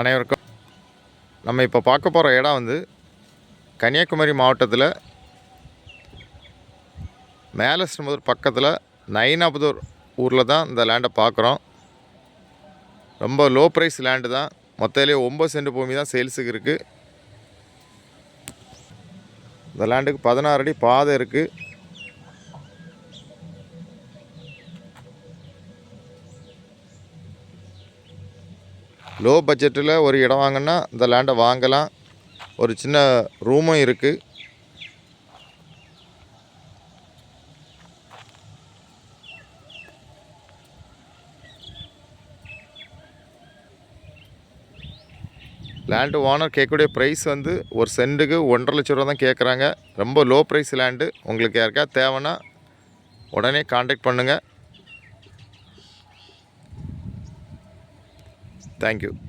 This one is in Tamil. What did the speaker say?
அனைவருக்கும். நம்ம இப்போ பார்க்க போகிற இடம் வந்து கன்னியாகுமரி மாவட்டத்தில் மேலஸ்ரமுதூர் பக்கத்தில் நயினாபுதூர் ஊரில் தான் இந்த லேண்டை பார்க்குறோம். ரொம்ப லோ ப்ரைஸ் லேண்டு தான். மொத்தத்திலே ஒம்பது சென்ட் பூமி தான் சேல்ஸுக்கு இருக்குது இந்த லேண்டுக்கு பதினாறு அடி பாதை இருக்குது லோ பட்ஜெட்டில் ஒரு இடம் வாங்கினா இந்த லேண்டை வாங்கலாம். ஒரு சின்ன ரூமும் இருக்குது லேண்டு ஓனர் கேட்கக்கூடிய ப்ரைஸ் வந்து ஒரு சென்ட்டுக்கு ஒன்றரை லட்ச ரூபா தான் கேட்குறாங்க. ரொம்ப லோ ப்ரைஸ் லேண்டு உங்களுக்கு யாருக்கா தேவைன்னா உடனே காண்டாக்ட் பண்ணுங்கள் Thank you.